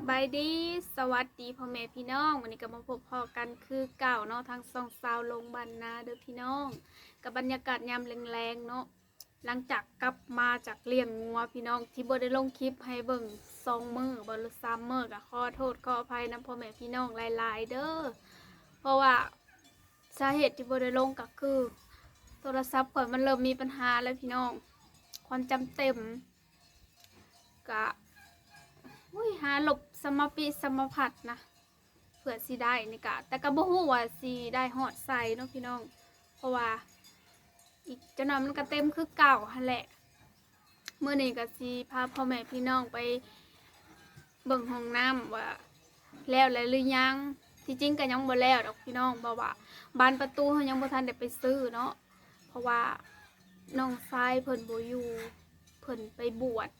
สบายดีสวัสดีพ่อแม่พี่น้องวันนี้ก็มาพบพอกันคือเก่าเนาะทางสองสาวลงบันนาเด้อพี่น้อง กับบรรยากาศยามแรงๆเนาะหลังจากกลับมาจากเลี้ยงงัวพี่น้องที่บ่ได้ลงคลิปให้เบิ่งสองมือบ่หรือสามมือก็ขอโทษขออภัยนํพ่อแม่พี่น้องหลายๆเด้อเพราะว่าสาเหตุที่บ่ได้ลงก็คือ โทรศัพท์ข่อยมันเริ่มมีปัญหาแล้วพี่น้อง ความจำเต็มกะ อุ้ยหาหลบสมปิสมผัดนะเผื่อสิได้นี่กะแต่ก็บ่ฮู้ว่าสิได้ฮอดใส่เนาะพี่น้อง เพราะว่า อีกจังหน่อยมันก็เต็มคือเก่าหั่นแหละเมื่อนี้ก็สิพาพ่อแม่พี่น้องไปเบิ่งห้องน้ำว่าแล้วแล้วหรือยังที่จริงก็ยังบ่แล้วดอกพี่น้องเพราะว่าบานประตูเฮายังบ่ทันได้ไปซื้อเนาะเพราะว่าน้องชายเพิ่นบ่อยู่เพิ่นไปบวช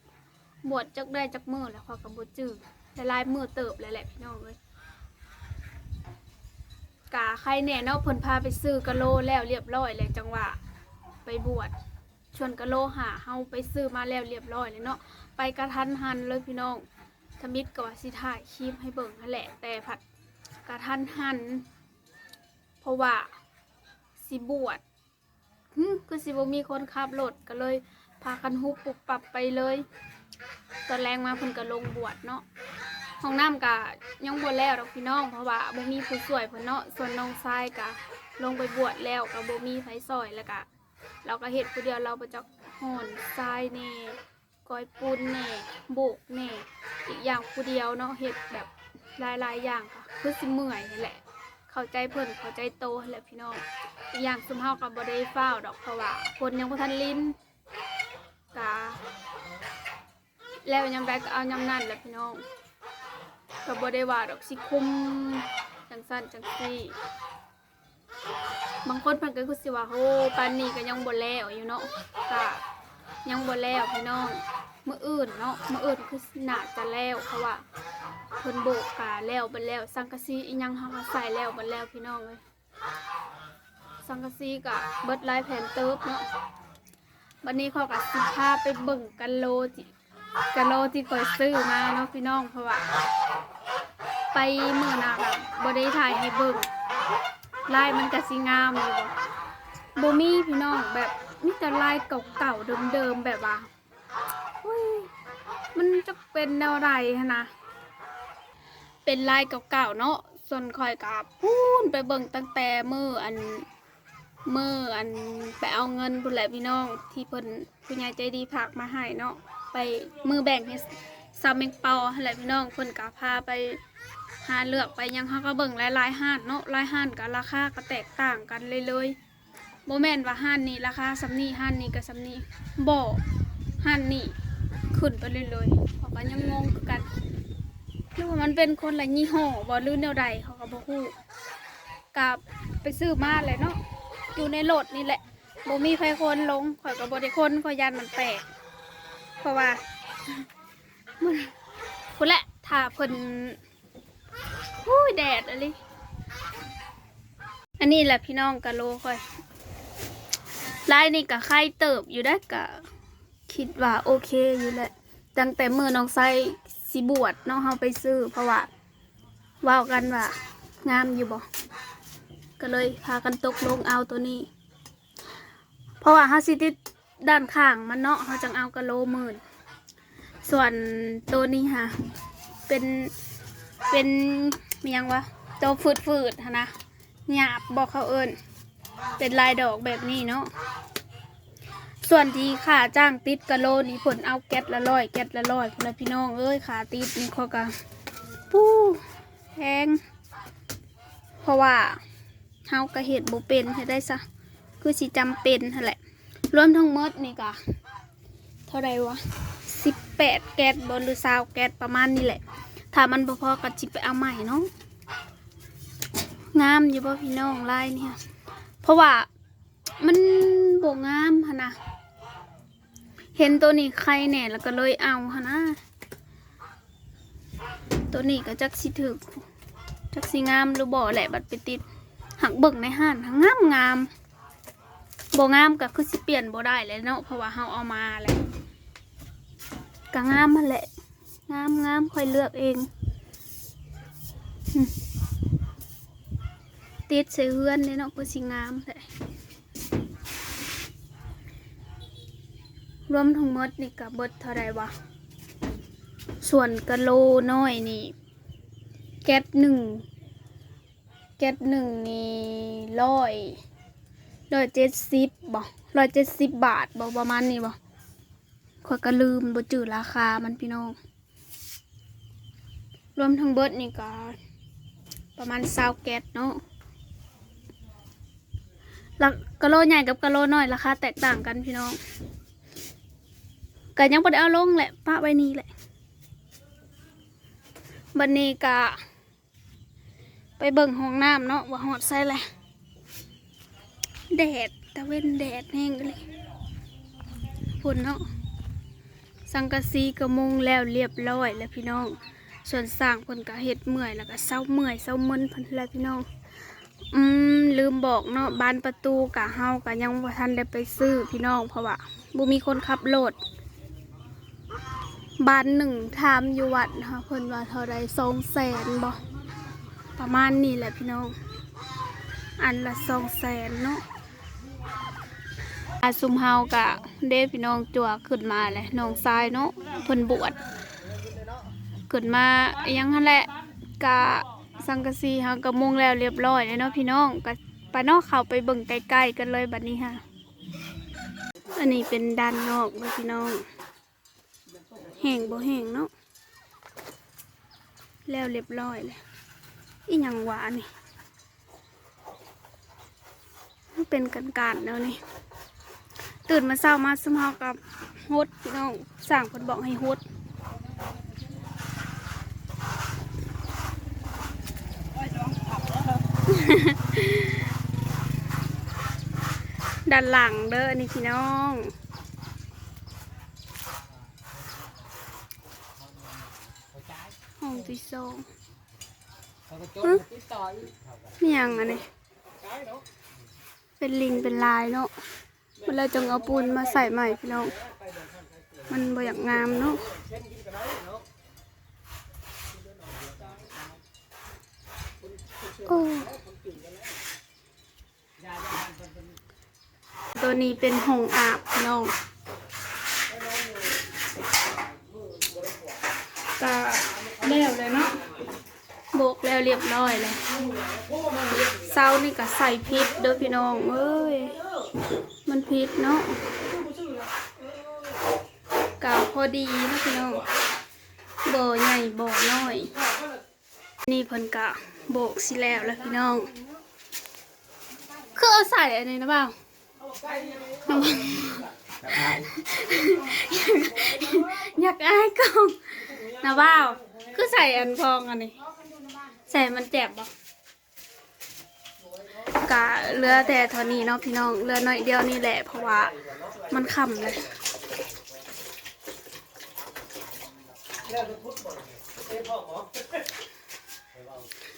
บวชจักได้จักมือแล้วพอยกับบวจื้อแต่ลายมือเติบเลยแหละพี่น้องเลยกาใครแน่เนาะเพิ่นพาไปซื้อกะโลแล้วเรียบร้อยเลยจังหวะไปบวชชวนกะโลหาเฮาไปซื้อมาแล้วเรียบร้อยเลยเนาะไปกระทันหันเลยพี่น้องทมิดก็ว่าสิถ่ายคลิปให้เบิ่งนั่นแหละแต่ผัดกระทันหัน เพราะว่าสิบวชคือสิบมีคนขับรถก็เลย พากันฮุบปุบปับไปเลย ตอนแรงมาเพิ่นก็ลงบวชเนาะห้องน้ำกะยังบ่แล้วดอกพี่น้อง เพราะว่าบ่มีผู้ช่วยเพิ่นเนาะส่วนน้องชายกะลงไปบวชแล้วก็บ่มีไฟซอยแล้วกะเราก็เฮ็ดผู้เดียวเราไปจักห่อนทรายแน่ก้อยปูนแน่โบกแน่อีกอย่างผู้เดียวเนาะเฮ็ดแบบหลายๆอย่างค่ะคือสิเมื่อยนี่แหละ เข้าใจเพิ่นเข้าใจโตนั่แหละพี่น้องอีกอย่างซุมเฮาก็บ่ได้ฟ้าดอกเพราะว่าคนยังบ่ทันลิ้นกะ แล้วยำใดก็เอายำนั่นแหละพี่น้องก็บ่ได้ว่าดอกสิคุมจังสั้นจังซี่บางคนเพิ่นก็คือสิว่าโหปานนี้ก็ยังบ่แล้วอยู่เนาะก็ยังบ่แล้วพี่น้องมื้ออื่นเนาะมื้ออื่นคือน่าจะแล้วเพราะว่าเพิ่นโบกกาแล้วเบิดแล้ว สังกะสีอีหยังเฮาก็ใส่แล้วเบิดแล้วพี่น้องเอ้ยสังกะสีก็เบิดหลายแผ่นเติบเนาะวันนี้ขาก็สิพาไปเบิ่งกันโลจิ กะโลที่คอยซื้อมาเนาะพี่น้องเพราะว่าไปเมื่อนาแบบบ่ได้ถ่ายให้เบิ่งลายมันก็สิงามอยู่บ่บมีพี่น้องแบบมีแต่ลายเก่าๆเดิมๆแบบว่าอุ้ยมันจะเป็นแนวใดนะ เป็นลายเก่าๆเนาะ ส่วนคอยกับพูนไปเบิ่งตั้งแต่มืออันมืออันไปเอาเงินพุ่นแหละพี่น้อง ที่เพิ่นผู้ใหญ่ใจดีฝากมาให้เนาะ ไปมือแบ่งให้ซาเมงเปาอะไรพี่น้องเพิ่นก็พาไปหาเลือกไปยังเขาก็เบิ่งหลายๆห้านเนาะหลายห้านก็ราคาก็แตกต่างกันเลยเลยโมแมนว่าห้านนี้ราคาสำนีห้านนี้ก็สำนี้บ่ห้านนี้ขึ้นไปเลยเลยๆเขาก็ยังงงกันหรือว่ามันเป็นคนละยี่ห้อบ่หรือแนวใดเขาก็บ่ฮู้กับไปซื้อมาแหละเนาะอยู่ในรถนี่แหละบ่มีใครคนลงข่อยก็บ่ได้คนข่อยยันมันแตก ราะว่ามันคุณแหละถ้าเพิ่นอุ้ยแดดอะไรอันนี้แหละพี่น้องกะโลค่อยลายนี่กะไข่เติบอยู่ได้กะคิดว่าโอเคอยู่แหละตั้งแต่มือน้องไซสิบวชน้องเฮาไปซื้อ เพราะว่าว่ากันว่างามอยู่บ่ก็เลยพากันตกลงเอาตัวนี้ เพราะว่าเฮาสิติด ด้านข้างมันเนาะเขาจังเอากะโลหมื่น ส่วนตัวนี้ค่ะ เป็นเป็นเมียงวะตัวฟืดฟืดๆหั้นะหยาบบอกเขาเอิญเป็นลายดอกแบบนี้เนาะส่วนที่ขาจ้างติดกะโลนี่ผลเอาแก๊สละร้อยแก๊สละร้อยพละพี่น้องเอ้ยขาติดนี่เขาก็ปู้แพงเพราะว่าเฮากระเห็ดบ่เป็นเฮ็ดได้ซะคือสิจำเป็นนั่นแหละ รวมทั้งหมดนี่ก็เท่าไรวะสิบแปดแก๊สบนหรือซาวแก๊สประมาณนี้แหละ ถ้ามันพอๆก็จิไปเอาใหม่เนาะงามอยู่ป่ะพี่น้องลายเนี่ย เพราะว่ามันบ่งามหนนะเห็นตัวนี้ใครแน่แล้วก็เลยเอาหนนะ ตัวนี้ก็จักสิถึกจักสิงามหรือบ่แหละบัดไปติดหักเบิ่งในห้านหักงามงาม บงามก็คือสิเปลี่ยนบได้เลยเนาะเพราะว่าเฮาเอามาแหละก็งามมันแหละงามงามค่อยเลือกเองติดใส่เฮือนเนี่ยเนาะก็สิงามแหละรวมทั้งหมดนี่ก็เบิดเท่าไรวะส่วนกะโลน้อยนี่ แก๊สหนึ่งแก๊สหนึ่งนี่ร้อย ร้อยเจ็ดสิบบ่ร้อยเจ็ดสิบบาทบ่ประมาณนี้บ่ขอยก็ลืมบ่จื้อราคามันพี่น้อง รวมทั้งเบิดนี่ก็ประมาณซาวแก๊สเนาะล้วกะโลใหญ่กับกะโลน้อยราคาแตกต่างกันพี่น้องก็ยังบ่ได้เอาลงแหละปะไว้นี่แหละบันนี้กะไปเบิ่งห้องน้ำเนาะว่าหอดใส่แหละ แดดตะเว้นแดดแห้งเลยฝนเนาะสังกะสีกระมงแล้วเรียบร้อยแล้วพี่น้อง ส่วนสร้างเพิ่นก็เฮ็ดเมื่อยแล้วก็เศร้าเมื่อยเศร้ามึนพิ่นแล้วพี่น้อง อืมลืมบอกเนาะบานประตูกะเฮากะยังบ่ทันได้ไปซื้อพี่น้องเพราะว่าบ่มีคนขับรถบานหนึ่งทามอยู่วัดนะคะเพิ่นว่าเท่าไรสองแสนบ่ประมาณนี้แหละพี่น้อง อันละสองแสนเนาะ อาซุมเฮากะเด้พี่น้องจัวขึ้นมาแหละน้องชายเนาะเพิ่นบวชขึ้นมายังหั่นแหละกะสังกะสีเฮากะมุงแล้วเรียบร้อยแล้วเนาะพี่น้องกะไปเนอกเข้าไปเบิ่งใกล้ๆกันเลยบัดนี้ค่ะอันนี้เป็นด้านนอกเด้พี่น้องแห้งบ่แห้งเนาะแล้วเรียบร้อยเลยอีหยังหวานนี่เป็นกันการแล้วนี่ ตื่นมาเช้ามาสมเฮากับฮดพี่น้องสั่งคนบอกให้ฮดด้านหลังเด้อนี่พี่น้องห้องที่สองเนี่ยงอันนี้เป็นลิงเป็นลายเนาะ เวลาจงเอาปูนมาใส่ใหม่พี่น้อง มันบ่อยากงามเนาะโอ้ตัวนี้เป็นหงอาบพี่น้องก็แล้วเลยเนาะโบกแล้วเรียบร้อยเลยเซานี่ก็ใส่พริกเด้อพี่น้องเอ้ย มันพริกเนาะกาวพอดีนะพี่น้องบ่อใหญ่บ่อน้อย นี่เพิ่นกะโบกสิแล้วแล้วพี่น้อง คือเอาใส่อันนี้นะเปล่าอยากอายกล้องนะเปล่าคือใส่อันพองอันนี้ ใส่มันเจ็บบ่ กะเลือแต่เท่านี้เนาะพี่น้องเลือน้อยเดียวนี่แหละเพราะว่ามันค่ำเลย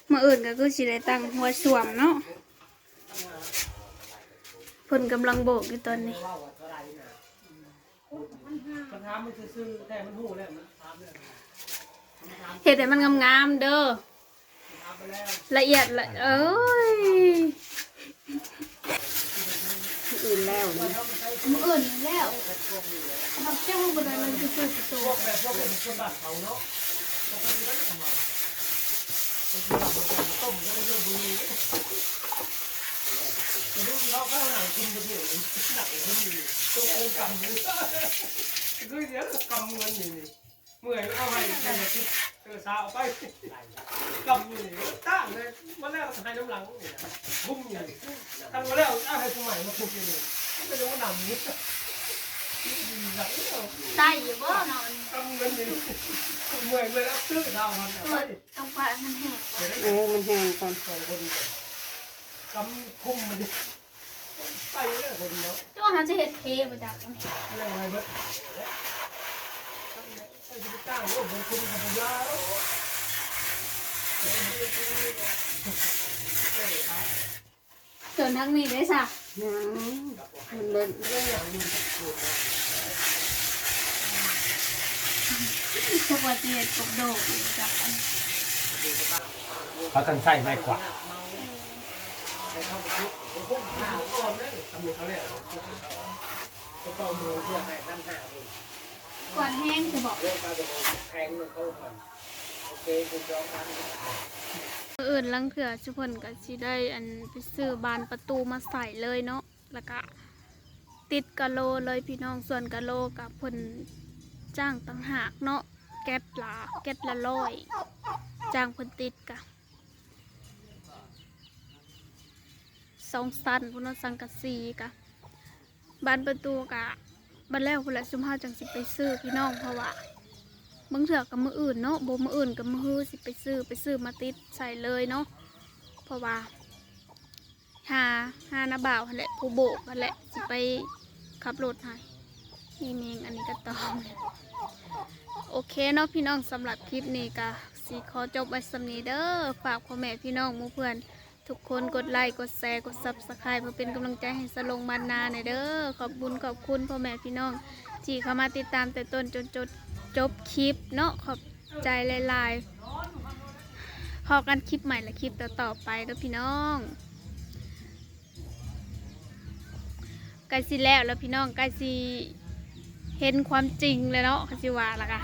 เมื่ออื่นก็คือสิได้ตั้งหัวสวมเนาะเพิ่นกำลังโบกอยู่ตอนนี้มันถามมันซื่อๆแต่มันหูแล้วมันถามเลยเห็ดแต่มันงามๆเด้อถามไปแล้วละเอียดละเอ้ย อื่นแล้วนี่มื่ออื่นแล้วทำเจ้าบันไดมันคือคือตัวแบบพวกเป็นคนบ้านเขาเนาะกติแล้วทำไมเป็นคนบ้านเขาต้มก็ได้เยอะบุญแต่ดูเราเข้าหนังกินไปเยวหนักขึ้นอยู่ตัวเองกำมือคือเดี๋ยวกำเงินนี่นี่เมื่อยเอาให้เป็นอย์เออสาวไปกำอยู่นี่ตั้งเลยมาแล้วให้น้ำหลังนี่บุ้มอยู่ทำมาแล้วเอาให้สมัยมาคุกอยู่นี่ไม่รู้ว่าหนำนี้หนักเนาะตายอยู่บ่นอนกำเงินนี่เมื่อยเลยแล้วซื้อดาวมันเปิดตรงปลายมันแห้งเออมันแห้งตอนสองคนกำคุ้มมันดิไปเลยคนเนาะตัวเขาจะเห็ดเทมาจากกันอะไรอะไรเบิดไอ้ที่ตั้ง โอ้คนคุ้มกับยาส่วนทางนี้ได้สักมันเล่นเรื่องสวัสดีกโดกจากกันเขาต้งใส่ไม้กว่าดทำมือเขาเนี่ยก็ต้งมือเพื่อให้ตั้งหา กวาดแห้งจะบอกเรื่องการจะแทงมันเข้าก่อนโอเคคุณยอมกันมื้ออื่นลังเถื่อชุพนก็สิได้อันไปซื้อบานประตูมาใส่เลยเนาะแล้วก็ติดกะโลเลยพี่น้องส่วนกะโลกับพนจ้างต่างหากเนาะแก๊สละแก๊สละร้อยจ้างพนติดกะสองสันพุนสังกะสีกะบานประตูกะ บันแล้วพุ่นแหละซุมห้าจังสิไปซื้อพี่น้องเพราะว่าบางเถื่อกับมืออื่นเนาะโบมืออื่นกับมือฮือสิไปซื้อไปซื้อมาติดใส่เลยเนาะเพราะว่าหาหาหนาบ่าวหั่นแหละผู้โบกนั่นแหละสิไปขับรถให้นี่เมงอันนี้ก็ตองโอเคเนาะพี่น้องสำหรับคลิปนี้ก็สีขอจบไว้สำนี้เด้อฝากพ่อแม่พี่น้องหมู่เพื่อน ทุกคนกดไลค์กดแชร์กดซับสไครป์เพื่อเป็นกำลังใจให้สลงบานาหน่อยเด้อขอบคุณขอบคุณพ่อแม่พี่น้องที่เข้ามาติดตามแต่ต้นจนจดจบคลิปเนาะขอบใจหลายๆพอกันคลิปใหม่และคลิปต่อๆไปเด้อพี่น้องใกล้สิแล้วแล้วพี่น้องใกล้สิเห็นความจริงเลยเนาะคสิว่าละกัน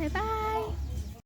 บ๊ายบาย